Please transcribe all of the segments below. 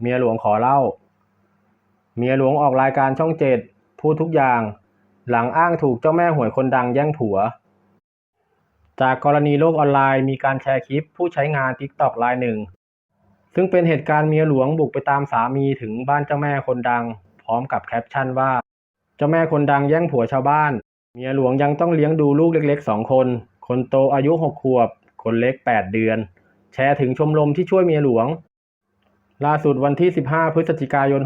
เมียหลวงขอเล่า เมียหลวงออกรายการช่องเจ็ดพูดทุกอย่าง หลังอ้างถูกเจ้าแม่หวยคนดังแย่งผัว จากกรณีโลกออนไลน์มีการแชร์คลิปผู้ใช้งาน TikTok รายหนึ่ง ซึ่งเป็นเหตุการณ์เมียหลวงบุกไปตามสามีถึงบ้านเจ้าแม่คนดัง พร้อมกับแคปชั่นว่า เจ้าแม่คนดังแย่งผัวชาวบ้าน เมียหลวงยังต้องเลี้ยงดูลูกเล็กๆสองคน คนโตอายุหกขวบ คนเล็กแปดเดือน แชร์ถึงชมรมที่ช่วยเมียหลวง ล่าสุดวันที่ 15 พฤศจิกายน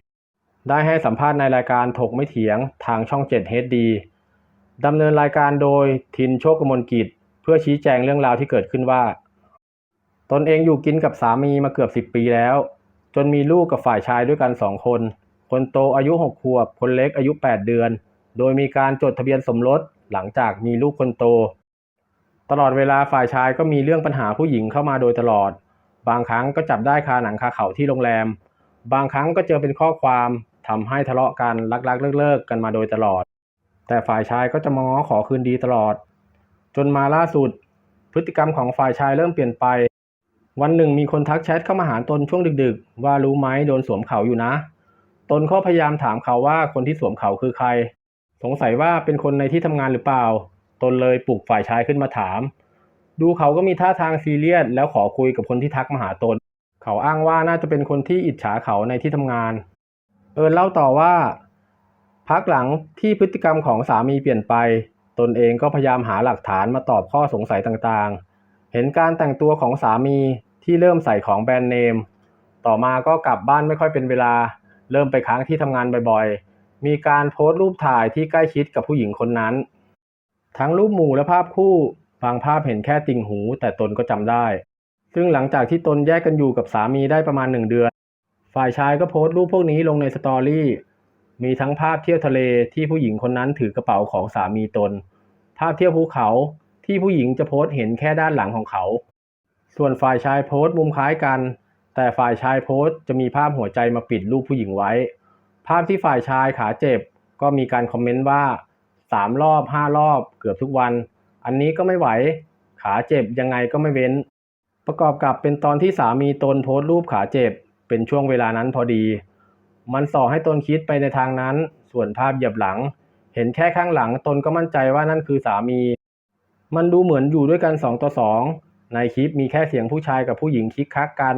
64 ได้ให้สัมภาษณ์ในรายการถกไม่เถียงทางช่อง 7 HD ดำเนินรายการโดยทินโชคกมลกิจ เพื่อชี้แจงเรื่องราวที่เกิดขึ้นว่า ตนเองอยู่กินกับสามีมาเกือบ 10 ปีแล้ว จนมีลูกกับฝ่ายชายด้วยกันสองคน คนโตอายุ 6 ขวบ คนเล็กอายุ 8 เดือน โดยมีการจดทะเบียนสมรสหลังจากมีลูกคนโต ตลอดเวลาฝ่ายชายก็มีเรื่องปัญหาผู้หญิงเข้ามาโดยตลอด บางครั้งก็จับได้คาหนังคาเขาที่โรงแรม บางครั้งก็เจอเป็นข้อความทำให้ทะเลาะกันรักๆเลิกๆกันมาโดยตลอด แต่ฝ่ายชายก็จะมาง้อขอคืนดีตลอด จนมาล่าสุด พฤติกรรมของฝ่ายชายเริ่มเปลี่ยนไป วันหนึ่งมีคนทักแชทเข้ามาหาตนช่วงดึก ๆ ว่ารู้ไหมโดนสวมเขาอยู่นะ ตนก็พยายามถามเขาว่าคนที่สวมเขาคือใคร สงสัยว่าเป็นคนในที่ทำงานหรือเปล่า ตนเลยปลุกฝ่ายชายขึ้นมาถาม ดูเขาก็มีท่าทางซีเรียสแล้วขอคุยกับคนที่ทักมาหาตน เขาอ้างว่าน่าจะเป็นคนที่อิจฉาเขาในที่ทำงาน เอิญเล่าต่อว่า พักหลังที่พฤติกรรมของสามีเปลี่ยนไป ตนเองก็พยายามหาหลักฐานมาตอบข้อสงสัยต่างๆ เห็นการแต่งตัวของสามีที่เริ่มใส่ของแบรนด์เนม ต่อมาก็กลับบ้านไม่ค่อยเป็นเวลา เริ่มไปค้างที่ทำงานบ่อยๆ มีการโพสต์รูปถ่ายที่ใกล้ชิดกับผู้หญิงคนนั้น ทั้งรูปหมู่และภาพคู่ บางภาพเห็นแค่ติ่งหูแต่ตนก็จำได้ ซึ่งหลังจากที่ตนแยกกันอยู่กับสามีได้ประมาณหนึ่งเดือน ฝ่ายชายก็โพสต์รูปพวกนี้ลงในสตอรี่ มีทั้งภาพเที่ยวทะเลที่ผู้หญิงคนนั้นถือกระเป๋าของสามีตน ภาพเที่ยวภูเขาที่ผู้หญิงจะโพสต์เห็นแค่ด้านหลังของเขา ส่วนฝ่ายชายโพสต์มุมคล้ายกัน แต่ฝ่ายชายโพสต์จะมีภาพหัวใจมาปิดรูปผู้หญิงไว้ ภาพที่ฝ่ายชายขาเจ็บ ก็มีการคอมเมนต์ว่าสามรอบห้ารอบ เกือบทุกวัน อันนี้ก็ไม่ไหว ขาเจ็บยังไงก็ไม่เว้น ประกอบกับเป็นตอนที่สามีตนโพสต์รูปขาเจ็บ เป็นช่วงเวลานั้นพอดี มันส่อให้ตนคิดไปในทางนั้น ส่วนภาพเหยียบหลัง เห็นแค่ข้างหลังตนก็มั่นใจว่านั่นคือสามี มันดูเหมือนอยู่ด้วยกันสองต่อสองในคลิปมีแค่เสียงผู้ชายกับผู้หญิงคิกคักกัน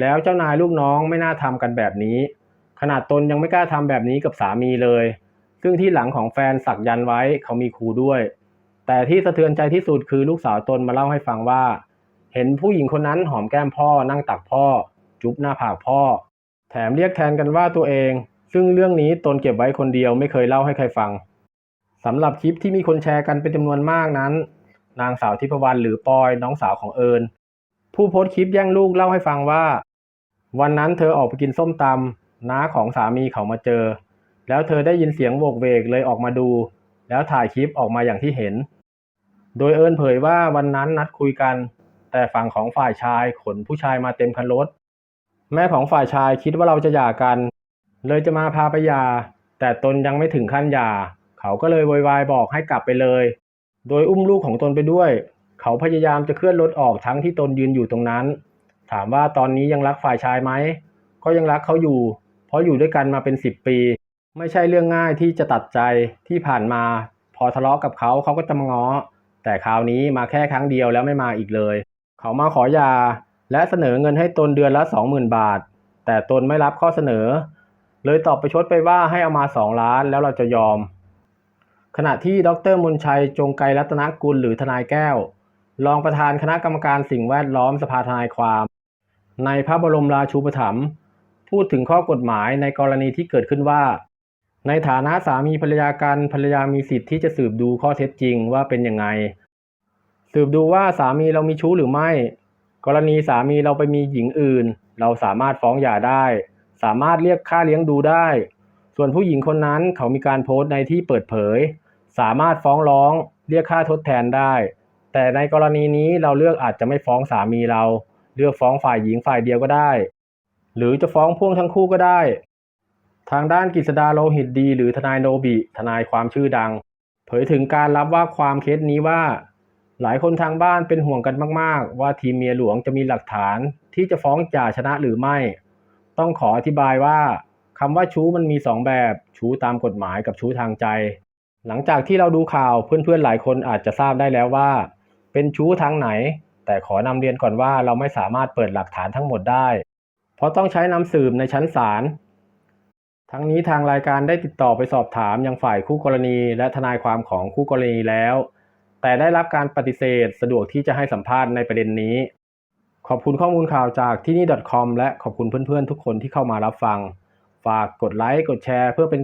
แล้วเจ้านายลูกน้องไม่น่าทำกันแบบนี้ ขนาดตนยังไม่กล้าทำแบบนี้กับสามีเลย ซึ่งที่หลังของแฟนสักยันไว้เขามีครูด้วย แต่ที่สะเทือนใจที่สุดคือลูกสาวตนมาเล่าให้ฟังว่า เห็นผู้หญิงคนนั้นหอมแก้มพ่อนั่งตักพ่อ จุ๊บหน้าผากพ่อ แถมเรียกแทนกันว่าตัวเอง ซึ่งเรื่องนี้ตนเก็บไว้คนเดียวไม่เคยเล่าให้ใครฟังสำหรับคลิปที่มีคนแชร์กันเป็นจำนวนมากนั้น นางสาวทิพวรรณหรือปอยน้องสาวของเอิญผู้โพสต์คลิปแย่งลูกเล่าให้ฟังว่า วันนั้นเธอออกไปกินส้มตำน้าของสามีเขามาเจอ แล้วเธอได้ยินเสียงโวกเวกเลยออกมาดู แล้วถ่ายคลิปออกมาอย่างที่เห็น โดยเอิญเผยว่าวันนั้นนัดคุยกัน แต่ฝั่งของฝ่ายชายขนผู้ชายมาเต็มคันรถ แม่ของฝ่ายชายคิดว่าเราจะหย่ากัน เลยจะมาพาไปหย่าแต่ตนยังไม่ถึงขั้นหย่า เขาก็เลยโวยวายบอกให้กลับไปเลย โดยอุ้มลูกของตนไปด้วย เขาพยายามจะเคลื่อนรถออกทั้งที่ตนยืนอยู่ตรงนั้น ถามว่าตอนนี้ยังรักฝ่ายชายไหมก็ยังรักเขาอยู่ เพราะอยู่ด้วยกันมาเป็นสิบปี ไม่ใช่เรื่องง่ายที่จะตัดใจที่ผ่านมา พอทะเลาะกับเขาเขาก็จะมาง้อ แต่คราวนี้มาแค่ครั้งเดียวแล้วไม่มาอีกเลย เขามาขอหย่าและเสนอเงินให้ตนเดือนละสองหมื่นบาท แต่ตนไม่รับข้อเสนอ เลยตอบไปชดไปว่าให้เอามาสองล้านแล้วเราจะยอม ขณะที่ดรมนชัยจงไกรรัตนกุลหรือทนายแก้ว รองประธานคณะกรรมการสิ่งแวดล้อมสภาทนายความ ในพระบรมราชูปถัมภ์พูดถึงข้อกฎหมายในกรณีที่เกิดขึ้นว่า ในฐานะสามีภรรยากันภรรยามีสิทธิ์ที่จะสืบดูข้อเท็จจริงว่าเป็นยังไง สืบดูว่าสามีเรามีชู้หรือไม่ กรณีสามีเราไปมีหญิงอื่น เราสามารถฟ้องหย่าได้ สามารถเรียกค่าเลี้ยงดูได้ ส่วนผู้หญิงคนนั้นเขามีการโพสต์ในที่เปิดเผย สามารถฟ้องร้องเรียกค่าทดแทนได้ แต่ในกรณีนี้เราเลือกอาจจะไม่ฟ้องสามีเรา เลือกฟ้องฝ่ายหญิงฝ่ายเดียวก็ได้ หรือจะฟ้องพ่วงทั้งคู่ก็ได้ ทางด้านกฤษดาโลหิตดี หรือทนายโนบิ ทนายความชื่อดัง เผยถึงการรับว่าความเคสนี้ว่า หลายคนทางบ้านเป็นห่วงกันมาก ๆ ว่าทีมเมียหลวงจะมีหลักฐานที่จะฟ้องจ่าชนะหรือไม่ ต้องขออธิบายว่าคำว่าชู้มันมีสองแบบ ชู้ตามกฎหมายกับชู้ทางใจ หลังจากที่เราดูข่าวเพื่อนๆหลายคนอาจจะทราบได้แล้วว่า เป็นชู้ทางไหน แต่ขอนำเรียนก่อนว่าเราไม่สามารถเปิดหลักฐานทั้งหมดได้ เพราะต้องใช้นำสืบในชั้นศาล ทั้งนี้ทางรายการได้ติดต่อไปสอบถามยังฝ่ายคู่กรณี และทนายความของคู่กรณีแล้ว แต่ได้รับการปฏิเสธสะดวกที่จะให้สัมภาษณ์ในประเด็นนี้ ขอบคุณข้อมูลข่าวจากที่นี่ .com และขอบคุณเพื่อนๆทุกคนที่เข้ามารับฟัง ฝากกดไลค์กดแชร์เพื่อเป็น